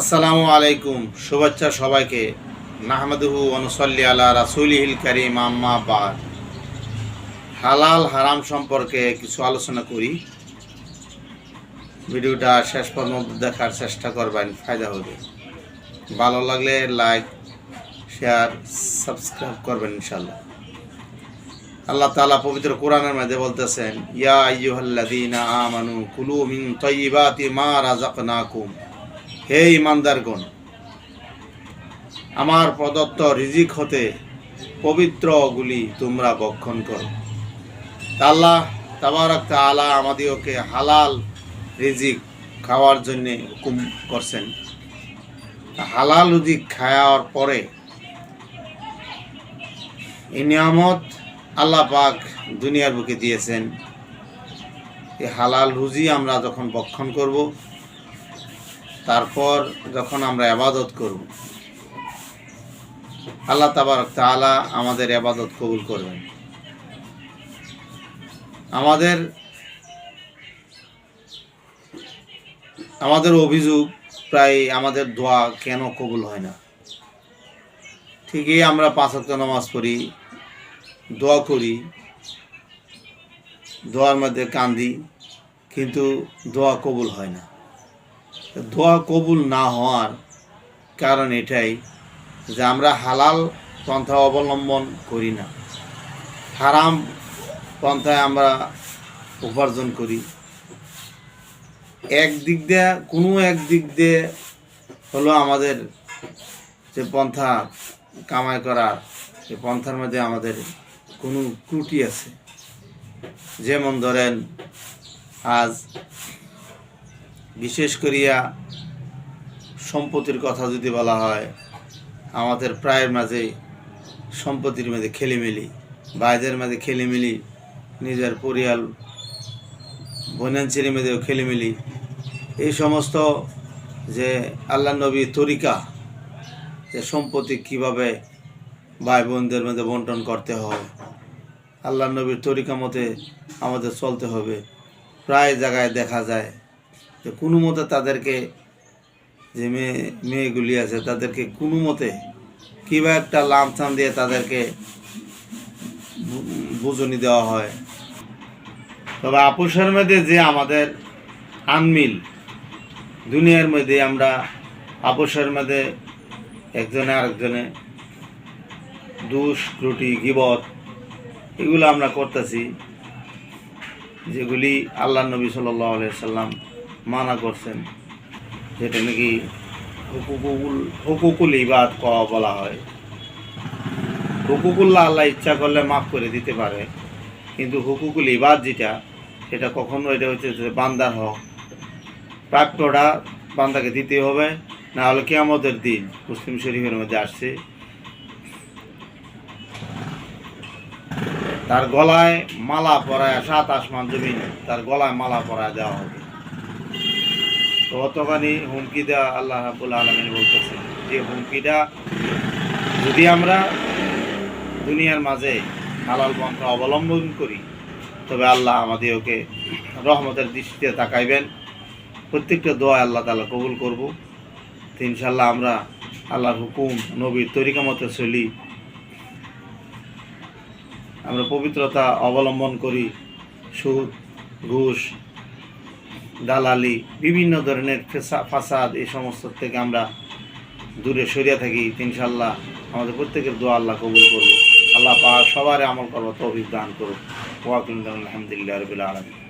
আসসালামু আলাইকুম, শুভেচ্ছা সবাইকে। নাহমাদুহু অনুসল্লি আলা রাসুলিহিল করিম, আম্মা বাদ। হালাল হারাম সম্পর্কে কিছু আলোচনা করি। ভিডিওটা শেষ পর্যন্ত দেখার চেষ্টা করবেন, ফায়দা হবে। ভালো লাগলে লাইক, শেয়ার, সাবস্ক্রাইব করবেন ইনশাল্লাহ আল্লাহ তাআলা পবিত্র কোরআনের মধ্যে বলতেছেন, ইয়া আইয়ুহাল্লাযীনা আমানু কুলু মিন তাইয়্যিবাতি মা রাযাকনাকুম। হে ইমানদারগণ, আমার প্রদত্ত রিজিক হতে পবিত্রগুলি তোমরা বক্ষণ করো। আল্লাহ তাবারক তাআলা আমাদেরকে হালাল রিজিক খাওয়ার জন্য হুকুম করছেন। হালাল রিজিক খাওয়ার পরে এই নিয়ামত আল্লাহ পাক দুনিয়ার বুকে দিয়েছেন। এই হালাল রুজি আমরা যখন বক্ষণ করব তারপর যখন আমরা আবাদত করব, আল্লাহ তাবারক তাআলা আমাদের আবাদত কবুল করবেন। আমাদের আমাদের অভিযোগ প্রায় আমাদের দোয়া কেন কবুল হয় না? ঠিকই আমরা পাঁচ ওয়াক্ত নামাজ পড়ি, দোয়া করি, দোয়ার মধ্যে কান্দি, কিন্তু দোয়া কবুল হয় না। দোয়া কবুল না হওয়ার কারণ এটাই যে আমরা হালাল পন্থা অবলম্বন করি না। হারাম পন্থায় আমরা উপার্জন করি। এক দিক দিয়ে, কোনো এক দিক দিয়ে হলো আমাদের যে পন্থা কামাই করা সে পন্থার মধ্যে আমাদের কোনো ত্রুটি আছে। যেমন ধরেন, আজ বিশেষ করিয়া সম্পত্তির কথা যদি বলা হয়, আমাদের প্রায় মাঝে সম্পত্তির মাঝে খেলিমেলি, ভাইদের মাঝে খেলিমেলি, নিজের পরিয়াল ছেলে মেয়েদেরও খেলিমেলি, এই সমস্ত যে আল্লাহ নবী তরিকা, যে সম্পত্তি কীভাবে ভাই বোনদের মধ্যে বন্টন করতে হয়, আল্লাহ নবীর তরিকা মতে আমাদের চলতে হবে। প্রায় জায়গায় দেখা যায় যে কোনো মতে তাদেরকে যে মেয়ে, মেয়েগুলি আছে, তাদেরকে কোনো মতে কিবা একটা লামসাম দিয়ে তাদেরকে বুঝনি দেওয়া হয়। তবে আপুসের মধ্যে যে আমাদের আনমিল, দুনিয়ার মধ্যে আমরা আপুসের মধ্যে একজনে আরেকজনে দুষ, ত্রুটি, গিবত, এগুলো আমরা করতেছি, যেগুলি আল্লাহ নবী সাল্লাম মানা করছেন, যেটা নাকি হুকুকুল ইবাদ কওয়া বলা হয়। হুকুকুল্লাহ আল্লাহ ইচ্ছা করলে মাফ করে দিতে পারে, কিন্তু হুকুকুল ইবাদ যেটা, সেটা কখনো এটা হচ্ছে যে বান্দার হক। প্রাপ্যটা বান্দাকে দিতে হবে, না হলে কেয়ামতের দিন মুসলিম শরীফের মধ্যে আসছে। তার গলায় মালা পরায়, সাত আসমান জমিন, তার গলায় মালা পরায় দেওয়া হবে। তো অতখানি হুমকি দেওয়া আল্লাহ রাবুল আলমিন বলতেছে। যে হুমকিটা যদি আমরা দুনিয়ার মাঝে হালাল পন্থা অবলম্বন করি, তবে আল্লাহ আমাদেরকে রহমতের দৃষ্টিতে তাকাইবেন। প্রত্যেকটা দোয়া আল্লাহ তালা কবুল করব। তো ইনশাল্লাহ আমরা আল্লাহর হুকুম, নবীর তরিকা মতো চলি। আমরা পবিত্রতা অবলম্বন করি। সুদ, ঘুষ দালালি, বিভিন্ন ধরনের ফেসা- ফাসাদ, এই সমস্ত থেকে আমরা দূরে সরিয়ে থাকি ইনশাল্লাহ আমাদের প্রত্যেকের দোয়া আল্লাহ কবুল করব আল্লাহ পাক সবার আমল করব তৌফিক দান করুক। ওয়াকিম আলহামদুলিল্লাহ রবিল আলমী